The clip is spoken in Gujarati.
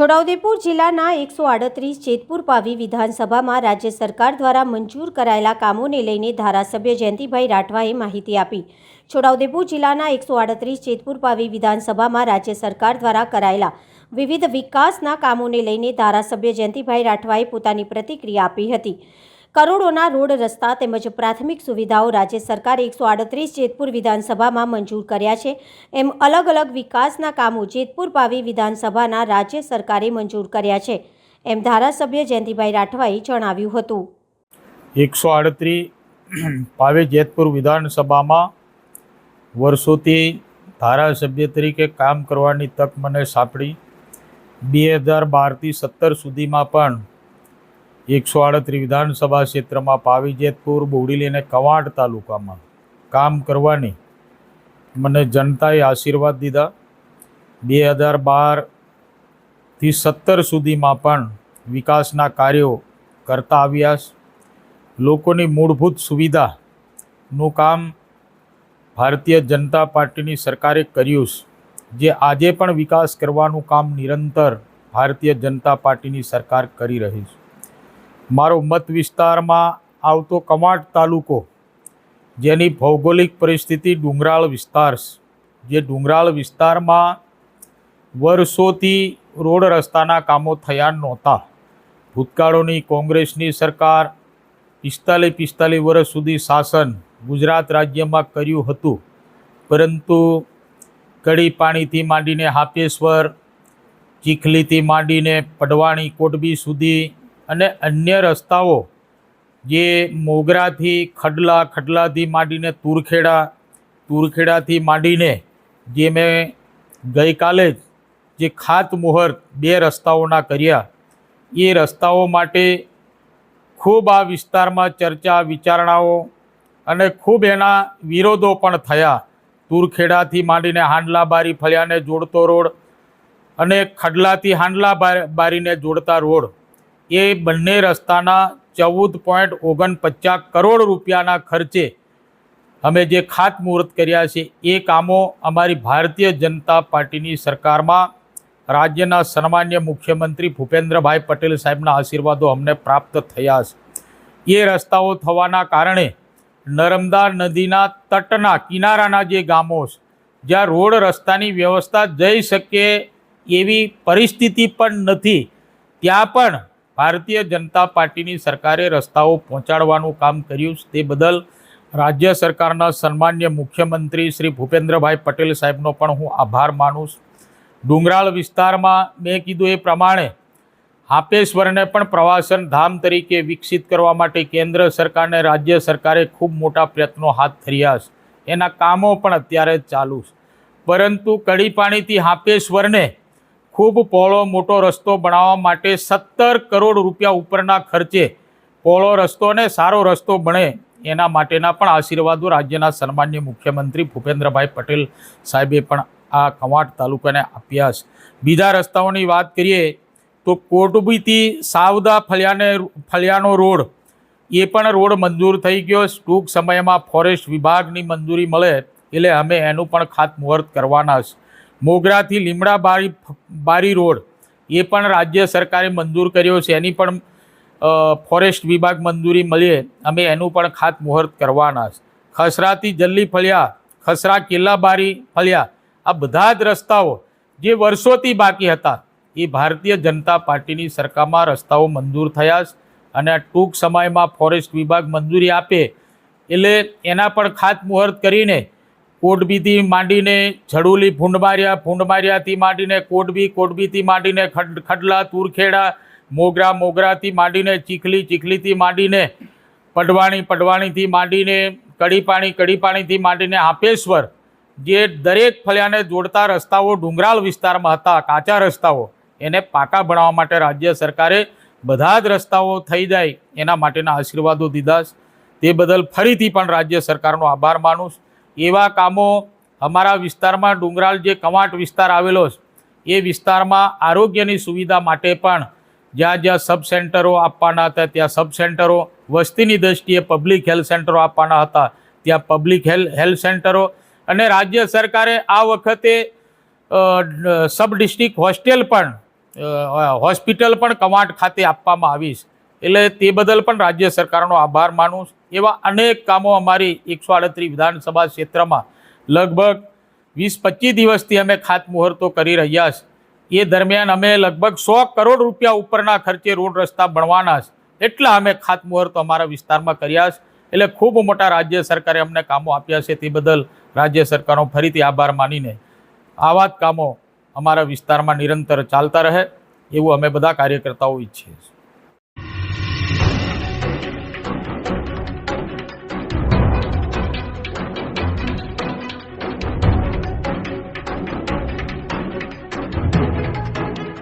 છોટાઉદેપુર જિલ્લાના એકસો આડત્રીસ જેતપુર પાવી વિધાનસભામાં રાજ્ય સરકાર દ્વારા મંજૂર કરાયેલા કામોને લઈને ધારાસભ્ય જયંતિભાઈ રાઠવાએ માહિતી આપી. છોટાઉદેપુર જિલ્લાના એકસો આડત્રીસ જેતપુર પાવી વિધાનસભામાં રાજ્ય સરકાર દ્વારા કરાયેલા વિવિધ વિકાસના કામોને લઈને ધારાસભ્ય જયંતિભાઈ રાઠવાએ પોતાની પ્રતિક્રિયા આપી હતી. કરોડોના રોડ રસ્તા તેમજ પ્રાથમિક સુવિધાઓ રાજ્ય સરકારે એકસો આડત્રીસ જેતપુર વિધાનસભામાં મંજૂર કર્યા છે. એમ અલગ અલગ વિકાસના કામો જેતપુર પાવી વિધાનસભાના રાજ્ય સરકારે મંજૂર કર્યા છે. એમ ધારાસભ્ય જયંતિભાઈ રાઠવાએ જણાવ્યું હતું. એકસો આડત્રીસ પાવે જેતપુર વિધાનસભામાં વર્ષોથી ધારાસભ્ય તરીકે કામ કરવાની તક મને સાંપડી. બે હજાર બારથી સત્તર સુધીમાં પણ એકસો આડત્રીસ વિધાનસભા ક્ષેત્રમાં પાવીજેતપુર, બોડીલી અને કવાંટ તાલુકામાં કામ કરવાની મને જનતાએ આશીર્વાદ દીધા. બે હજાર બારથી સત્તર સુધીમાં પણ વિકાસના કાર્યો કરતા આવ્યા લોકોની મૂળભૂત સુવિધાનું કામ ભારતીય જનતા પાર્ટીની સરકારે કર્યું છે. જે આજે પણ વિકાસ કરવાનું કામ નિરંતર ભારતીય જનતા પાર્ટીની સરકાર કરી રહી છે. મારો મત વિસ્તારમાં આવતો કમાટ તાલુકો, જેની ભૌગોલિક પરિસ્થિતિ ડુંગરાળ વિસ્તાર જે ડુંગરાળ વિસ્તારમાં વર્ષોથી રોડ રસ્તાના કામો થયા નહોતા. ભૂતકાળોની કોંગ્રેસની સરકાર પિસ્તાલીસ પિસ્તાલીસ વર્ષ સુધી શાસન ગુજરાત રાજ્યમાં કર્યું હતું. પરંતુ કડી પાણીથી માંડીને હાપેશ્વર, ચીખલીથી માંડીને પડવાણી, કોટબી સુધી અને અન્ય રસ્તાઓ જે મોગરાથી ખડલા ખડલાથી માંડીને તુરખેડા, તુરખેડાથી માંડીને જે મેં ગઈકાલે જ જે ખાત ખાતમુહૂર્ત બે રસ્તાઓના કર્યા, એ રસ્તાઓ માટે ખૂબ આ વિસ્તારમાં ચર્ચા, વિચારણાઓ અને ખૂબ એના વિરોધો પણ થયા. તુરખેડાથી માંડીને હાંડલા બારી ફળિયાને જોડતો રોડ અને ખડલાથી હાંડલા બારીને જોડતા રોડ. એ બંને રસ્તાના ચૌદ પોઈન્ટ ઓગણપચાસ કરોડ રૂપિયાના ખર્ચે અમે જે ખાતમુહૂર્ત કર્યા છે, એ કામો અમારી ભારતીય જનતા પાર્ટીની સરકારમાં રાજ્યના સન્માન્ય મુખ્યમંત્રી ભૂપેન્દ્રભાઈ પટેલ સાહેબના આશીર્વાદો અમને પ્રાપ્ત થયા છે. એ રસ્તાઓ થવાના કારણે નર્મદા નદીના તટના કિનારાના જે ગામો છે, જ્યાં રોડ રસ્તાની વ્યવસ્થા જઈ શકે એવી પરિસ્થિતિ પણ નથી, ત્યાં પણ ભારતીય જનતા પાર્ટીની સરકારે રસ્તાઓ પહોંચાડવાનું કામ કર્યું. તે બદલ રાજ્ય સરકારના સન્માન્ય મુખ્યમંત્રી શ્રી ભૂપેન્દ્રભાઈ પટેલ સાહેબનો પણ હું આભાર માનું ડુંગરાળ વિસ્તારમાં મેં કીધું એ પ્રમાણે હાપેશ્વરને પણ પ્રવાસન ધામ તરીકે વિકસિત કરવા માટે કેન્દ્ર સરકારને રાજ્ય સરકારે ખૂબ મોટા પ્રયત્નો હાથ ધર્યા છે. એના કામો પણ અત્યારે ચાલુ છે. પરંતુ કડી પાણીથી હાપેશ્વરને ખૂબ પહોળો મોટો રસ્તો બનાવવા માટે સત્તર કરોડ રૂપિયા ઉપરના ખર્ચે પહોળો રસ્તો અને સારો રસ્તો બને એના માટેના પણ આશીર્વાદો રાજ્યના સન્માન્ય મુખ્યમંત્રી ભૂપેન્દ્રભાઈ પટેલ સાહેબે પણ આ કવાંટ તાલુકાને આપ્યા છે બીજા રસ્તાઓની વાત કરીએ તો કોટબીથી સાવદા ફળિયાને ફળિયાનો રોડ, એ પણ રોડ મંજૂર થઈ ગયો. ટૂંક સમયમાં ફોરેસ્ટ વિભાગની મંજૂરી મળે એટલે અમે એનું પણ ખાતમુહૂર્ત કરવાના છે મોગરાથી લીમડા બારી બારી રોડ. એ પણ રાજ્ય સરકારે મંજૂર કર્યો છે. એની પણ ફોરેસ્ટ વિભાગ મંજૂરી મળીએ અમે એનું પણ ખાતમુહૂર્ત કરવાના છે. ખસરાથી જલ્લી ફળિયા, ખસરા કિલ્લાબારી ફળિયા. આ બધા જ રસ્તાઓ જે વર્ષોથી બાકી હતા, એ ભારતીય જનતા પાર્ટીની સરકારમાં રસ્તાઓ મંજૂર થયા છે અને ટૂંક સમયમાં ફોરેસ્ટ વિભાગ મંજૂરી આપે. એટલે એના પણ ખાતમુહૂર્ત કરીને કોટબીથી માંડીને ઝડુલી ફૂંડમારિયા ફૂંડમારિયાથી માંડીને કોટબી, કોટબીથી માંડીને ખડ, ખડલા, તુરખેડા, મોગરા, મોગરાથી માંડીને ચીખલી, ચીખલીથી માંડીને પડવાણી પડવાણીથી માંડીને કડીપાણી, કડીપાણીથી માંડીને હાપેશ્વર, જે દરેક ફળિયાને જોડતા રસ્તાઓ ડુંગરાળ વિસ્તારમાં હતા, કાચા રસ્તાઓ, એને પાકા બનાવવા માટે રાજ્ય સરકારે બધા જ રસ્તાઓ થઈ જાય એના માટેના આશીર્વાદો દીધા તે બદલ ફરીથી પણ રાજ્ય સરકારનો આભાર માનું છું. એવા કામો અમારા વિસ્તારમાં ડુંગરાળ જે કવાંટ વિસ્તાર આવેલો છે, એ વિસ્તારમાં આરોગ્યની સુવિધા માટે પણ જ્યાં જ્યાં સબ સેન્ટરો આપવાના હતા, ત્યાં સબ સેન્ટરો વસ્તીની દ્રષ્ટિએ પબ્લિક હેલ્થ સેન્ટરો આપવાના હતા, ત્યાં પબ્લિક હેલ્થ હેલ્થ સેન્ટરો અને રાજ્ય સરકારે આ વખતે સબ ડિસ્ટ્રિક્ટ હોસ્ટેલ પણ હોસ્પિટલ પણ કવાંટ ખાતે આપવામાં આવીશ એટલે તે બદલ પણ રાજ્ય સરકારનો આભાર માનું એવા અનેક કામો અમારી એકસો આડત્રીસ વિધાનસભા ક્ષેત્રમાં લગભગ વીસ પચીસ દિવસથી અમે ખાતમુહૂર્તો કરી રહ્યા છે એ દરમિયાન અમે લગભગ સો કરોડ રૂપિયા ઉપરના ખર્ચે રોડ રસ્તા બનવાના છે. એટલા અમે ખાતમુહૂર્તો અમારા વિસ્તારમાં કર્યા છે. એટલે ખૂબ મોટા રાજ્ય સરકારે અમને કામો આપ્યા છે. તે બદલ રાજ્ય સરકારનો ફરીથી આભાર માનીને આવા જ કામો અમારા વિસ્તારમાં નિરંતર ચાલતા રહે એવું અમે બધા કાર્યકર્તાઓ ઈચ્છીએ છીએ.